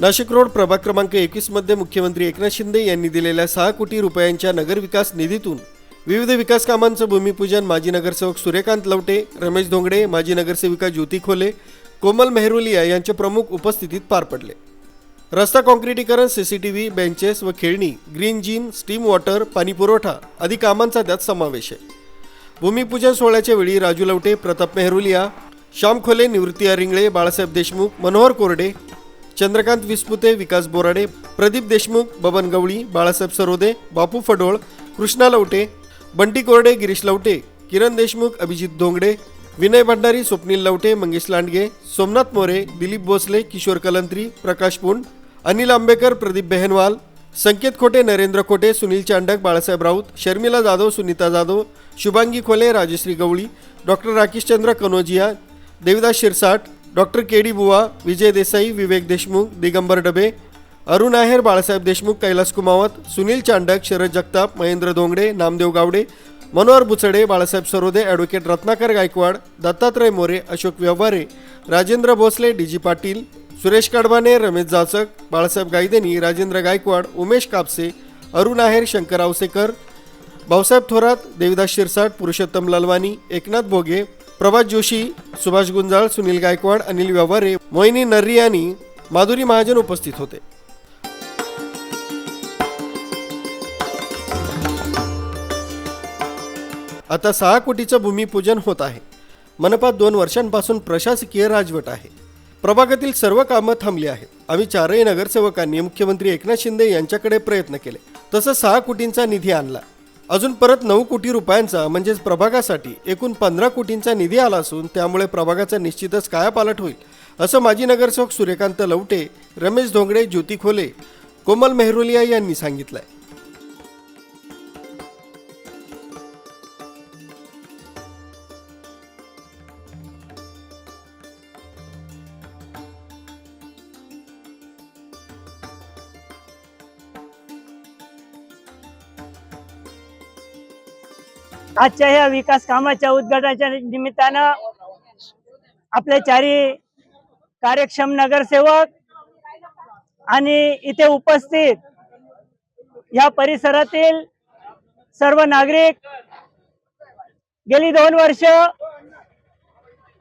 Nashik road प्रभाग क्रमांक एकवीसमध्ये मुख्यमंत्री एकनाथ शिंदे यांनी दिलेल्या सहा कोटी रुपयांच्या नगरविकास निधीतून विविध विकास कामांचं भूमिपूजन माजी नगरसेवक सूर्यकांत लवटे रमेश धोंगडे माजी नगरसेविका ज्योती खोले कोमल मेहरुलिया यांच्या प्रमुख उपस्थितीत पार पडले. रस्ता कॉन्क्रिटीकरण सीसीटीव्ही बेंचेस व खेळणी ग्रीन जिम स्टीम वॉटर पाणी पुरवठा आदी कामांचा त्यात समावेश आहे. भूमिपूजन सोहळ्याच्या वेळी राजू लवटे प्रताप मेहरुलिया श्याम खोले निवृत्ती रिंगळे बाळासाहेब देशमुख मनोहर कोरडे चंद्रकांत विस्पुते विकास बोराडे प्रदीप देशमुख बबन गवळी बाळासाहेब सरोदे बापू फडोळ कृष्णा लवटे बंटी कोरडे गिरीश लवटे किरण देशमुख अभिजित धोंगडे विनय भंडारी स्वप्नील लवटे मंगेश लांडगे सोमनाथ मोरे दिलीप भोसले किशोर कलंत्री प्रकाश पुंड अनिल आंबेकर प्रदीप बेहनवाल संकेत खोटे नरेंद्र खोटे Sunil Chandak Balasaheb Raut Sharmila Jadhav Sunita Jadhav Shubhangi Khole Rajashree Gawali doctor Rakeshchandra Kanojia Devidas Shirsat doctor K D Buwa Vijay Desai Vivek Deshmukh Digambar Dabe Arun Aher Balasaheb Deshmukh Kailas Kumawat Sunil Chandak Sharad Jagtap Mahendra Dhongade Namdev Gawade Manohar Buchade Balasaheb Sarode advocate Ratnakar Gaikwad Dattatray More Ashok Vyavahare Rajendra Bhosale D G Patil Suresh Kadbane Ramesh Jachak Balasaheb Gaydeni Rajendra Gaikwad Umesh Kapse Arun आहेर शंकर आवसेकर भाऊसाहेब थोरात देविदास शिरसाट पुरुषोत्तम ललवानी एकनाथ भोगे प्रभात जोशी सुभाष गुंजाळ सुनील गायकवाड अनिल व्यवहारे मोहिनी नर्री आणि माधुरी महाजन उपस्थित होते. आता सहा कोटीचं भूमिपूजन होत आहे. मनपात दोन वर्षांपासून प्रशासकीय राजवट आहे. प्रभागातील सर्व कामं थांबली आहेत. आम्ही चारही नगरसेवकांनी मुख्यमंत्री एकनाथ शिंदे यांच्याकडे प्रयत्न केले. तसंच सहा कोटींचा निधी आणला. अजून परत नऊ कोटी रुपयांचा म्हणजेच प्रभागासाठी एकूण पंधरा कोटींचा निधी आला असून त्यामुळे प्रभागाचा निश्चितच कायापालट होईल असं माजी नगरसेवक सूर्यकांत लवटे रमेश धोंगडे ज्योती खोले कोमल मेहरुलिया यांनी सांगितलं आहे आजच्या ह्या विकास कामाच्या उद्घाटनाच्या निमित्तानं आपले चारी कार्यक्षम नगरसेवक आणि इथे उपस्थित या परिसरातील सर्व नागरिक गेली दोन वर्ष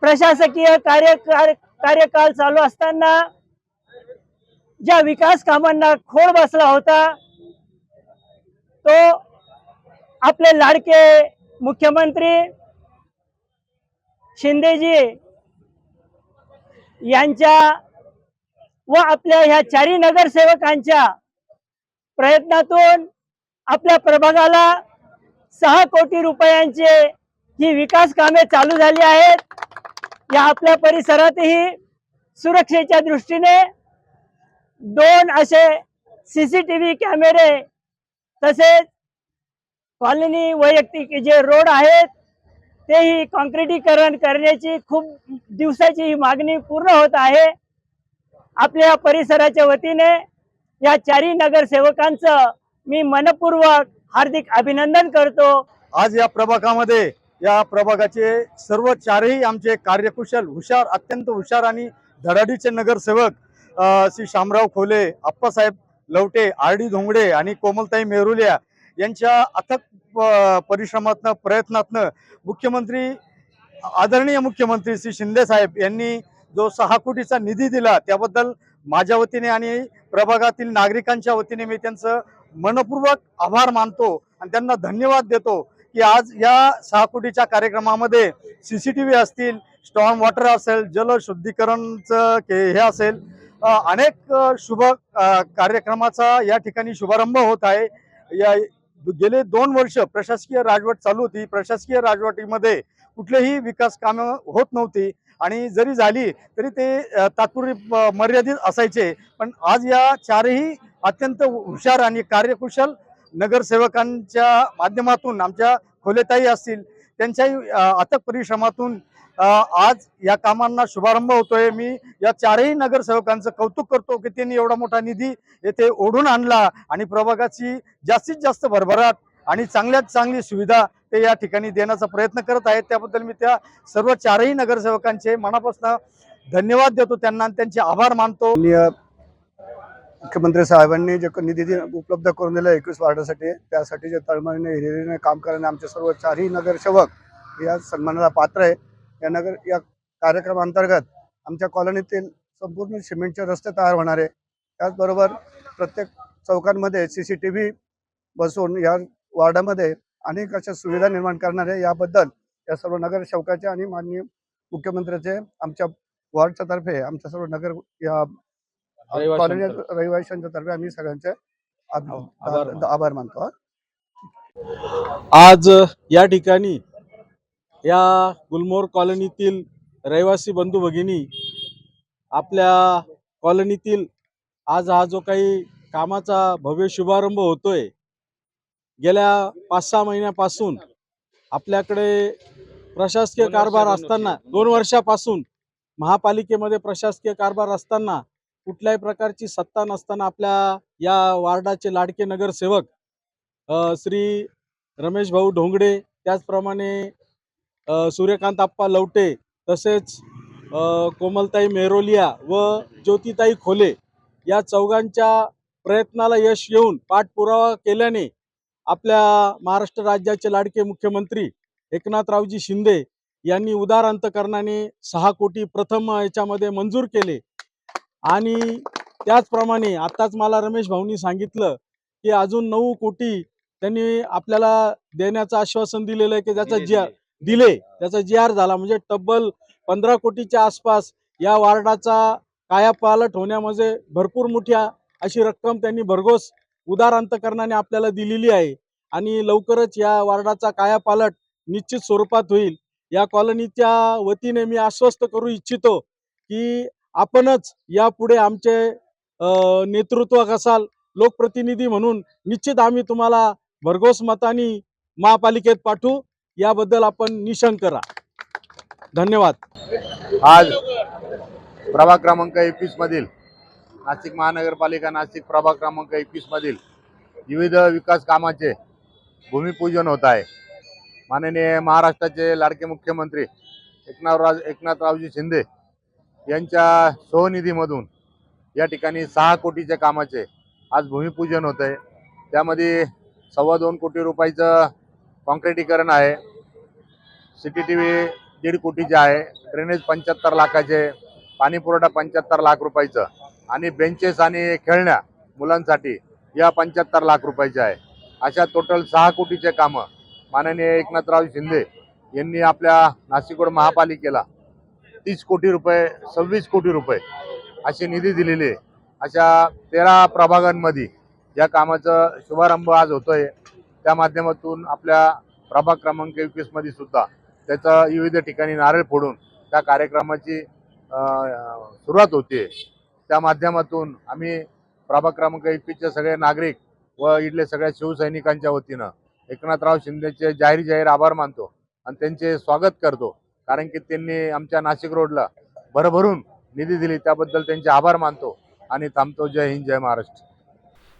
प्रशासकीय कार्य कार्यकाल चालू असताना ज्या विकास कामांना खोड बसला होता तो आपले लाडके मुख्यमंत्री शिंदेजी यांच्या व आपल्या ह्या चारी नगरसेवकांच्या प्रयत्नातून आपल्या प्रभागाला सहा कोटी रुपयांचे ही विकास कामे चालू झाली आहेत. या आपल्या परिसरातही सुरक्षेच्या दृष्टीने दोन असे सीसीटीव्ही कॅमेरे तसेच कॉलनी वैयक्तिक जे रोड आहेत तेही कॉन्क्रिटीकरण करण्याची खूप दिवसाची ही मागणी पूर्ण होत आहे. आपल्या परिसराच्या वतीने या चारही नगरसेवकांचं मी मनपूर्वक हार्दिक अभिनंदन करतो. आज या प्रभागामध्ये या प्रभागाचे सर्व चारही आमचे कार्यकुशल हुशार अत्यंत हुशार आणि धडाडीचे नगरसेवक श्री शामराव खोले आप्पासाहेब लवटे आर डी धोंगडे आणि कोमलताई मेरुलिया यांच्या अथक प- परिश्रमातनं प्रयत्नातनं मुख्यमंत्री आदरणीय मुख्यमंत्री श्री शिंदेसाहेब यांनी जो सहा कोटीचा निधी दिला त्याबद्दल माझ्या वतीने आणि प्रभागातील नागरिकांच्या वतीने मी त्यांचं मनपूर्वक आभार मानतो आणि त्यांना धन्यवाद देतो की आज या सहा कोटीच्या कार्यक्रमामध्ये सी सी टी व्ही असतील स्टॉर्म वॉटर असेल जल शुद्धीकरणचं के- हे असेल अनेक शुभ कार्यक्रमाचा या ठिकाणी शुभारंभ होत आहे. या गेले दोन वर्ष प्रशासकीय राजवट चालू होती. प्रशासकीय राजवटीमध्ये कुठलेही विकास कामं होत नव्हती. आणि जरी झाली तरी ते तात्पुरी मर्यादित असायचे. पण आज या चारही अत्यंत हुशार आणि कार्यकुशल नगरसेवकांच्या माध्यमातून आमच्या खोलेताई असतील त्यांच्याही अथक परिश्रमातून आज या कामांना शुभारंभ होतोय. मी या चारही नगरसेवकांचं कौतुक करतो की त्यांनी एवढा मोठा निधी येथे ओढून आणला आणि प्रभागाची जास्तीत जास्त भरभराट आणि चांगल्यात चांगली सुविधा ते या ठिकाणी देण्याचा प्रयत्न करत आहेत. त्याबद्दल मी त्या सर्व चारही नगरसेवकांचे मनापासून धन्यवाद देतो त्यांना आणि त्यांचे आभार मानतो. मुख्यमंत्री साहेबांनी जे निधी उपलब्ध करून दिला एकवीस वार्डासाठी त्यासाठी जे तळमळीने हिरिरीने काम करणारे आमचे सर्व चारही नगरसेवक या सन्मानाला पात्र आहे या नगर या कार्यक्रमांतर्गत आमच्या कॉलनीतील संपूर्ण सिमेंटचे रस्ते तयार होणार आहे. त्याचबरोबर प्रत्येक चौकांमध्ये सी सी टी व्ही बसवून या वार्डामध्ये अनेक अशा सुविधा निर्माण करणार आहे. याबद्दल या सर्व नगरसेवकाचे आणि माननीय मुख्यमंत्र्याचे आमच्या वॉर्डच्या तर्फे आमच्या सर्व नगर या कॉलनी रहिवाशांच्या तर्फे आम्ही सगळ्यांचे आभ- आभार मानतो. आज या ठिकाणी या गुलमोहर कॉलनीतील रहिवासी बंधू भगिनी आपल्या कॉलनीतील आज हा जो काही कामाचा भव्य शुभारंभ होतोय गेल्या पाच सहा महिन्यापासून आपल्याकडे प्रशासकीय कारभार असताना दोन वर्षापासून महापालिकेमध्ये प्रशासकीय कारभार असताना कुठल्याही प्रकारची सत्ता नसताना आपल्या या वार्डाचे लाडके नगरसेवक श्री रमेश भाऊ ढोंगडे त्याचप्रमाणे सूर्यकांत आप्पा लवटे तसेच कोमलताई मेरोलिया व ज्योतिताई खोले या चौघांच्या प्रयत्नाला यश येऊन पाठपुरावा केल्याने आपल्या महाराष्ट्र राज्याचे लाडके मुख्यमंत्री एकनाथरावजी शिंदे यांनी उदार अंतकरणाने सहा कोटी प्रथम याच्यामध्ये मंजूर केले. आणि त्याचप्रमाणे आत्ताच मला रमेश भाऊनी सांगितलं की अजून नऊ कोटी त्यांनी आपल्याला देण्याचं आश्वासन दिलेलं आहे की ज्याचा जी दिले. त्याचा जी आर झाला. म्हणजे तब्बल पंधरा कोटीच्या आसपास या वार्डाचा कायापालट होण्यामध्ये भरपूर मोठ्या अशी रक्कम त्यांनी भरघोस उदार अंतकरणाने आपल्याला दिलेली आहे. आणि लवकरच या वार्डाचा कायापालट निश्चित स्वरूपात होईल. या कॉलनीच्या वतीने मी आश्वस्त करू इच्छितो की आपणच यापुढे आमचे नेतृत्व असाल लोकप्रतिनिधी म्हणून निश्चित आम्ही तुम्हाला भरघोस मतानी महापालिकेत पाठवू. याबद्दल आपण निशंक राहा धन्यवाद. आज प्रभाग क्रमांक एकवीस मधील नाशिक महानगरपालिका नाशिक प्रभाग क्रमांक एकवीस मधील विविध विकास कामाचे भूमिपूजन होत आहे. माननीय महाराष्ट्राचे लाडके मुख्यमंत्री एकनाथराव एकनाथरावजी शिंदे यांच्या सहनिधीमधून या ठिकाणी सहा कोटीच्या कामाचे आज भूमिपूजन होत आहे. त्यामध्ये सव्वा दोन कोटी रुपयाचं कॉन्क्रिटीकरण आहे. सी टी टी व्ही दीड कोटीचे आहे. ड्रेनेज पंच्याहत्तर लाखाचे पाणी पुरवठा पंच्याहत्तर लाख रुपयाचं आणि बेंचेस आणि खेळण्या मुलांसाठी या पंच्याहत्तर लाख रुपयाचे आहे. अशा टोटल सहा कोटीचे कामं माननीय एकनाथराव शिंदे यांनी आपल्या नाशिकगड महापालिकेला तीस कोटी रुपये सव्वीस कोटी रुपये अशी निधी दिलेली आहे. अशा तेरा प्रभागांमध्ये या कामाचा शुभारंभ आज होतोय. त्या माध्यमातून आपल्या प्रभाग क्रमांक एकवीसमध्ये सुद्धा त्याचा विविध ठिकाणी नारळ फोडून त्या कार्यक्रमाची सुरुवात होते. त्या माध्यमातून आम्ही प्रभाग क्रमांक एकवीसचे सगळे नागरिक व इथले सगळ्या शिवसैनिकांच्या वतीनं एकनाथराव शिंदेचे जाहीर जाहीर आभार मानतो आणि त्यांचे स्वागत करतो. कारण की त्यांनी आमच्या नाशिक रोडला भरभरून निधी दिली त्याबद्दल त्यांचे आभार मानतो. आणि थांबतो. जय हिंद जय महाराष्ट्र.